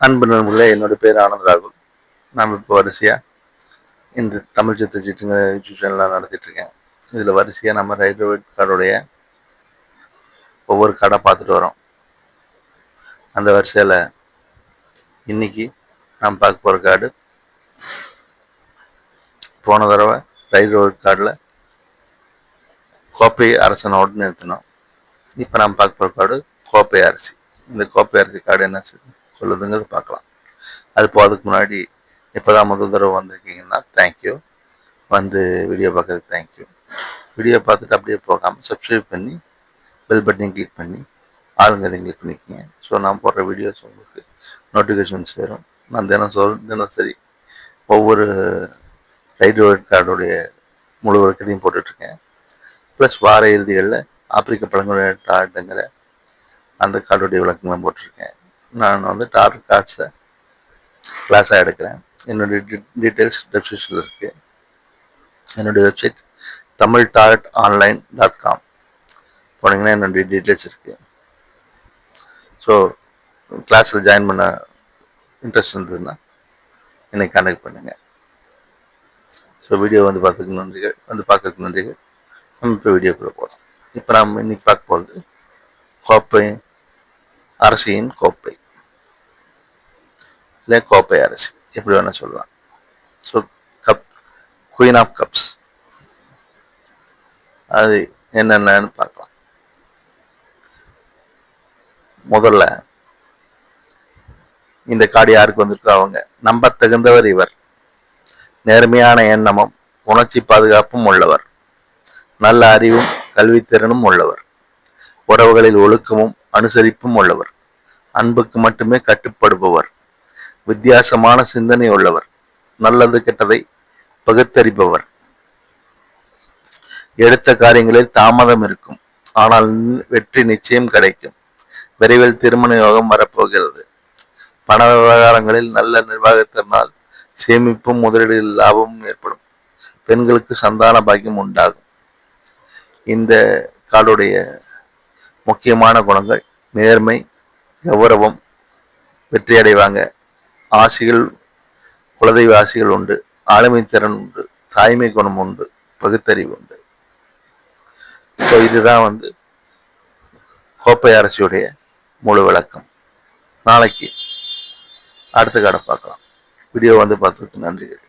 அன்பு நண்பர்களே என்னோட பேர் ஆனந்த் ராகுல். நாம் இப்போ வரிசையாக இந்த தமிழ் சித்த சீட்டுங்க யூடியூப் சேனலாக நடத்திட்டுருக்கேன். இதில் வரிசையாக நம்ம ரைட் கார்டுடைய ஒவ்வொரு கடை பார்த்துட்டு வரோம். அந்த வரிசையில் இன்னைக்கு நாம் பார்க்க போகிற கார்டு போன தடவை ரைட் கார்டில் கோப்பை அரசனோடு நிறுத்தினோம். இப்போ நாம் பார்க்க போகிற கார்டு கோப்பை அரிசி. இந்த கோப்பை அரிசி கார்டு என்ன சொல்லுதுங்கிறது பார்க்கலாம். அது இப்போ அதுக்கு முன்னாடி இப்போ தான் முதல் தடவை வந்திருக்கீங்கன்னா தேங்க்யூ வந்து வீடியோ பார்க்கறதுக்கு தேங்க்யூ வீடியோ பார்த்துட்டு அப்படியே போகாமல் சப்ஸ்கிரைப் பண்ணி பெல் பட்டனையும் கிளிக் பண்ணி ஆளுங்கிறதையும் கிளிக் பண்ணிக்கோங்க. ஸோ நான் போடுற வீடியோஸ் உங்களுக்கு நோட்டிஃபிகேஷன்ஸ் வரும். நான் தினம் சொல் தினசரி ஒவ்வொரு ரைட் கார்டுடைய முழு வழக்கத்தையும் போட்டுட்ருக்கேன். ப்ளஸ் வார இறுதிகளில் ஆப்பிரிக்க பழங்குடியினர் டாட்டுங்கிற அந்த கார்டுடைய விளக்கங்களும் போட்டிருக்கேன் நான் வந்து டார்க் கார்ட்ஸை கிளாஸாக எடுக்கிறேன். என்னுடைய டீட்டெயில்ஸ் டெஸ்கிரிப்ஷனில் இருக்குது என்னுடைய வெப்சைட் தமிழ் டார்ட் ஆன்லைன் டாட் காம். போனீங்கன்னா என்னுடைய டீட்டெயில்ஸ் இருக்குது ஸோ கிளாஸில் ஜாயின் பண்ண இன்ட்ரெஸ்ட் இருந்ததுன்னா என்னை கான்டாக்ட் பண்ணுங்கள் ஸோ வீடியோ வந்து பார்த்துக்கு நன்றிகள். வந்து பார்க்கறதுக்கு நன்றிகள். நம்ம இப்போ வீடியோக்குள்ளே போகலாம் இப்போ நாம் இன்னைக்கு பார்க்க போகிறது கோப்பை அரசியின் கோப்பை. இல்லை கோப்பை அரசி எப்படி வேணால் சொல்லலாம். So cup queen of cups அது என்னென்னு பார்க்கலாம். முதல்ல இந்த காடு யாருக்கு வந்திருக்கோ அவங்க? நம்ப தகுந்தவர் இவர். நேர்மையான எண்ணமும் உணர்ச்சி பாதுகாப்பும் உள்ளவர். நல்ல அறிவும் கல்வித்திறனும் உள்ளவர். உறவுகளில் ஒழுக்கமும் அனுசரிப்பும் உள்ளவர். அன்புக்கு மட்டுமே கட்டுப்படுபவர். வித்தியாசமான சிந்தனை உள்ளவர். நல்லது கெட்டதை பகுத்தறிபவர். எடுத்த காரியங்களில் தாமதம் இருக்கும். ஆனால் வெற்றி நிச்சயம் கிடைக்கும். விரைவில் திருமண யோகம் வரப்போகிறது. பண விவகாரங்களில் நல்ல நிர்வாகத்தினால் சேமிப்பும் முதலீடு லாபமும் ஏற்படும். பெண்களுக்கு சந்தான பாக்கியம் உண்டாகும். இந்த காடுடைய முக்கியமான குணங்கள் நேர்மை கௌரவம் வெற்றி அடைவாங்க ஆசைகள் குலதெய்வ ஆசைகள் உண்டு ஆளுமை திறன் உண்டு தாய்மை குணம் உண்டு பகுத்தறிவு உண்டு. ஸோ இதுதான் வந்து கோப்பை அரசியுடைய முழு விளக்கம். நாளைக்கு அடுத்த கடை பார்க்கலாம். வீடியோ வந்து பார்த்ததுக்கு நன்றிகள்.